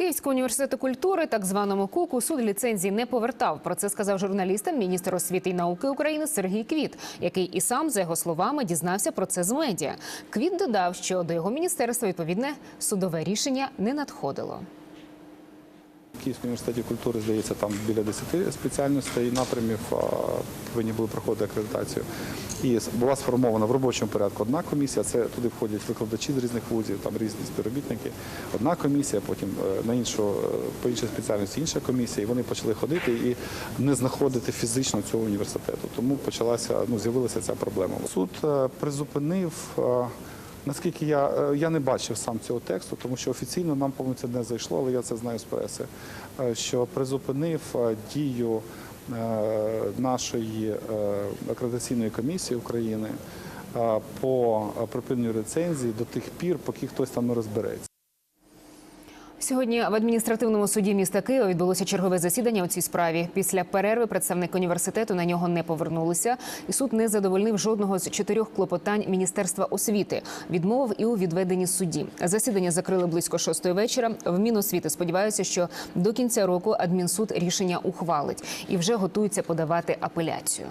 Київського університету культури, так званому КУКу, суд ліцензії не повертав. Про це сказав журналістам міністр освіти і науки України Сергій Квіт, який і сам, за його словами, дізнався про це з медіа. Квіт додав, що до його міністерства відповідне судове рішення не надходило. Київському університеті культури, здається, там біля 10 спеціальностей і напрямів повинні були проходити акредитацію. І була сформована в робочому порядку одна комісія. Це туди входять викладачі з різних вузів, там різні співробітники. Одна комісія, потім е, на іншу е, по іншій спеціальності інша комісія. І вони почали ходити і не знаходити фізично цього університету. Тому почалася ну з'явилася ця проблема. Суд е, призупинив. Наскільки я, е, я не бачив сам цього тексту, тому що офіційно нам, це не зайшло, але я це знаю з преси, е, що призупинив е, дію нашої акредитаційної комісії України по припиненню рецензії до тих пір, поки хтось там не розбереться. Сьогодні в адміністративному суді міста Києва відбулося чергове засідання у цій справі. Після перерви представник університету на нього не повернулися, і суд не задовольнив жодного з чотирьох клопотань Міністерства освіти. Відмовив і у відведенні судді. Засідання закрили близько шостої вечора. В Міносвіти сподіваються, що до кінця року адмінсуд рішення ухвалить і вже готується подавати апеляцію.